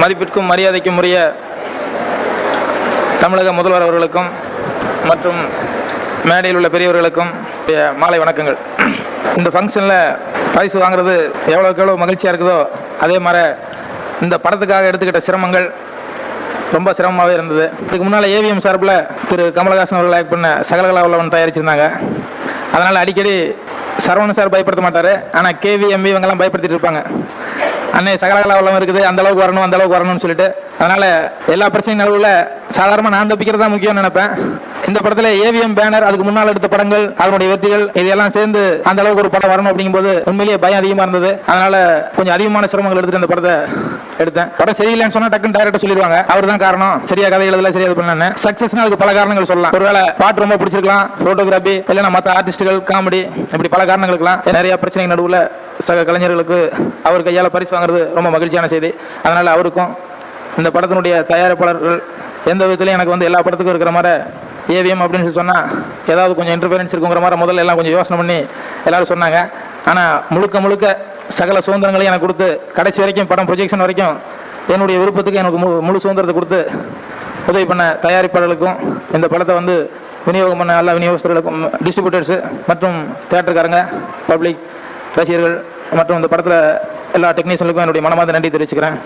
மதிப்பிற்கும் மரியாதைக்கும் உரிய தமிழக முதல்வர் அவர்களுக்கும் மற்றும் மேடையில் உள்ள பெரியவர்களுக்கும் மாலை வணக்கங்கள். இந்த ஃபங்க்ஷனில் பரிசு வாங்குறது எவ்வளோக்கு எவ்வளோ மகிழ்ச்சியாக இருக்குதோ அதே மாதிரி இந்த படத்துக்காக எடுத்துக்கிட்ட சிரமங்கள் ரொம்ப சிரமமாகவே இருந்தது. இதுக்கு முன்னால் ஏவிஎம் சார்பில் திரு கமலஹாசன் அவர்கள் ஆக்ட் பண்ண சகலகலா உள்ளவன் தயாரிச்சிருந்தாங்க. அதனால் அடிக்கடி சரவணன் சார் பயப்படுத்த மாட்டார். ஆனால் கேவிஎம்பி இவங்கெல்லாம் பயப்படுத்திட்டு இருப்பாங்க. அன்னை சகலகலா உள்ளவன் இருக்குது. அந்த அளவுக்கு வரணும் அந்த அளவுக்கு வரணும்னு சொல்லிட்டு. அதனால் எல்லா பிரச்சனையும் நடுவில் சாதாரணமாக நான் தப்பிக்கிறது தான் முக்கியம்னு நினைப்பேன். இந்த படத்தில் ஏவிஎம் பேனர் அதுக்கு முன்னால் எடுத்த படங்கள் அதனுடைய வெற்றிகள் இதெல்லாம் சேர்ந்து அந்த அளவுக்கு ஒரு படம் வரணும் அப்படிங்கும்போது உண்மையிலேயே பயம் அதிகமாக இருந்தது. அதனால கொஞ்சம் அதிகமான சிரமங்கள் எடுத்துட்டு அந்த படத்தை எடுத்தேன். படம் சரியில்லைன்னு சொன்னா டக்குன்னு டைரக்டர் சொல்லிடுவாங்க. அவர் தான் காரணம். சரியா கதை எழுதல சரியா இது பண்ணல சக்சஸ்னா அதுக்கு பல காரணங்கள் சொல்லலாம். ஒருவேளை பாட்டு ரொம்ப பிடிச்சிருக்கலாம் போட்டோகிராஃபி இல்லைன்னா மற்ற ஆர்டிஸ்டுகள் காமெடி இப்படி பல காரணங்களுக்குலாம் நிறைய பிரச்சனைகள் நடுவில் சக கலைஞர்களுக்கு அவர் கையால் பரிசு வாங்குறது ரொம்ப மகிழ்ச்சியான செய்தி. அதனால் அவருக்கும் இந்த படத்தினுடைய தயாரிப்பாளர்கள் எந்த விதத்துலையும் எனக்கு வந்து எல்லா படத்துக்கும் இருக்கிற மாதிரி ஏவிஎம் அப்படின்னு சொல்லி சொன்னால் ஏதாவது கொஞ்சம் இன்டர்ஃபரன்ஸ் இருக்குங்கிற மாதிரி முதல்ல எல்லாம் கொஞ்சம் யோசனை பண்ணி எல்லோரும் சொன்னாங்க. ஆனால் முழுக்க முழுக்க சகல சுதந்திரங்களையும் எனக்கு கொடுத்து கடைசி வரைக்கும் படம் ப்ரொஜெக்ஷன் வரைக்கும் என்னுடைய விருப்பத்துக்கு எனக்கு மு- முழு சுதந்திரத்தை கொடுத்து உதவி பண்ண தயாரிப்பாளர்களுக்கும் இந்த படத்தை வந்து விநியோகம் பண்ண எல்லா விநியோகஸ்தர்களுக்கும் டிஸ்ட்ரிபியூட்டர்ஸு மற்றும் தேட்டருக்காரங்க பப்ளிக் ரசிகர்கள் மற்றும் இந்த படத்தில் எல்லா டெக்னீஷியனுக்கும் என்னுடைய மனமார்ந்த நன்றி தெரிவிச்சுக்கிறேன்.